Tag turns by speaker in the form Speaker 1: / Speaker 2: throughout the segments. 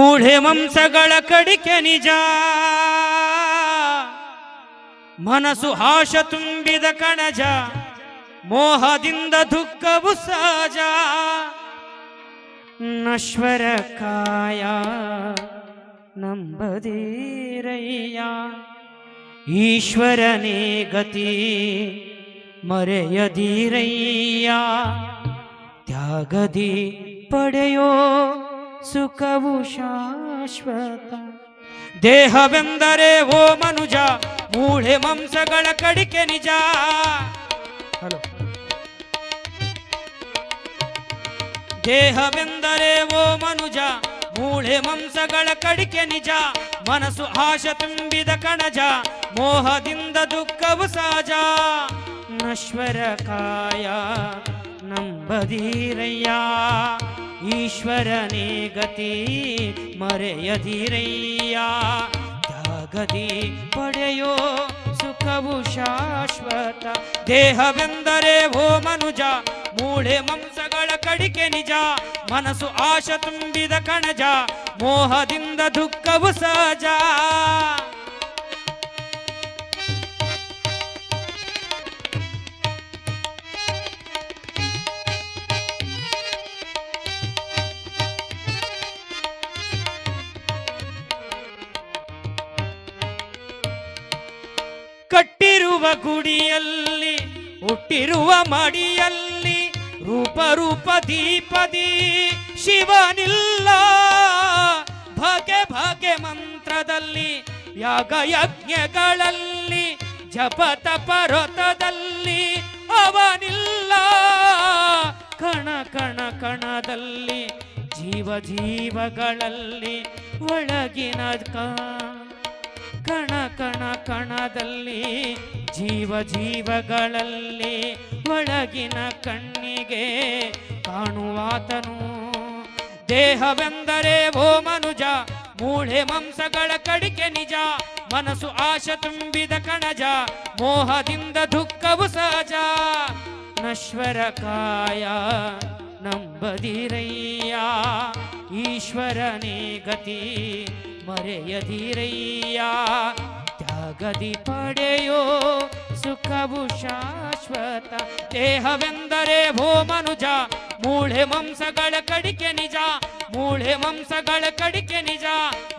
Speaker 1: ಮೂಢೆ ಮಂಸಗಳ ಕಡಿಕೆ ನಿಜ. ಮನಸ್ಸು ಹಾಶ ತುಂಬಿದ ಕಣಜ, ಮೋಹದಿಂದ ದುಃಖವು ಸಹಜ. ನಶ್ವರ ಕಾಯ ನಂಬದೀರಯ್ಯ. ಈಶ್ವರನೇ ಗತಿ ಮರೆಯದಿರಯ್ಯ. ತ್ಯಾಗದಿ ಪಡೆಯೋ ಸುಖವು ಶಾಶ್ವತ. ದೇಹವೆಂದರೆ ಓ ಮನುಜ, ಮೂಳೆ ಮಾಂಸಗಳ ಕಡಿಕೆ ನಿಜ. ಹಲೋ. ದೇಹವೆಂದರೆ ಓ ಮನುಜ, ಮೂಳೆ ಮಾಂಸಗಳ ಕಡಿಕೆ ನಿಜ. ಮನಸ್ಸು ಆಶ ತುಂಬಿದ ಕಣಜ, ಮೋಹದಿಂದ ದುಃಖವು ಸಹಜ ನಶ್ವರ ಕಾಯ ನಂಬದಿರಯ್ಯ. ಈಶ್ವರನೇ ಗತಿ ಮರೆಯದಿರಯ್ಯ. ತ್ಯಾಗದಿ ಪಡೆಯೋ ಸುಖವು ಶಾಶ್ವತ. ದೇಹವೆಂದರೆ ಓ ಮನುಜ, ಮೂಳೆ ಮಾಂಸಗಳ ಕಡಿಕೆ ನಿಜ. ಮನಸ್ಸು ಆಶ ತುಂಬಿದ ಕಣಜ, ಮೋಹದಿಂದ ದುಃಖವು ಸಹಜ. ಕಟ್ಟಿರುವ ಗುಡಿಯಲ್ಲಿ, ಹುಟ್ಟಿರುವ ಮಡಿಯಲ್ಲಿ ರೂಪ ರೂಪ ದೀಪದಿ ಶಿವನಿಲ್ಲ. ಭಗೆ ಭಗೆ ಮಂತ್ರದಲ್ಲಿ, ಯಾಗ ಯಜ್ಞಗಳಲ್ಲಿ, ಜಪ ತಪರತದಲ್ಲಿ ಅವನಿಲ್ಲ. ಕಣ ಕಣ ಕಣದಲ್ಲಿ, ಜೀವ ಜೀವಗಳಲ್ಲಿ ಒಳಗಿನ ಕ- ಕಣ ಕಣ ಕಣದಲ್ಲಿ, ಜೀವ ಜೀವಗಳಲ್ಲಿ ಒಳಗಿನ ಕಣ್ಣಿಗೆ ಕಾಣುವಾತನು. ದೇಹವೆಂದರೆ ಓ ಮನುಜ, ಮೂಳೆ ಮಾಂಸಗಳ ಕಡಿಕೆ ನಿಜ, ಮನಸ್ಸು ಆಶ ತುಂಬಿದ ಕಣಜ, ಮೋಹದಿಂದ ದುಃಖವು ಸಹಜ. ನಶ್ವರ ಕಾಯ ನಂಬದಿರಯ್ಯ ಈಶ್ವರನೇ ಗತಿ ಮರೆಯದಿರಯ್ಯ ತ್ಯಾಗದಿ ಪಡೆಯೋ ಸುಖವು ಶಾಶ್ವತ ದೇಹವೆಂದರೆ ಭೋ ಮನುಜ ಮೂಳೆ ಮಾಂಸಗಳ ಕಡಿಕೆ ನಿಜ ಮೂಳೆ ಮಾಂಸಗಳ ಕಡಿಕೆ ನಿಜ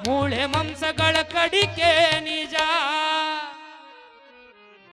Speaker 1: ಮೂಳೆ ಮಾಂಸಗಳ ಕಡಿಕೆ ನಿಜ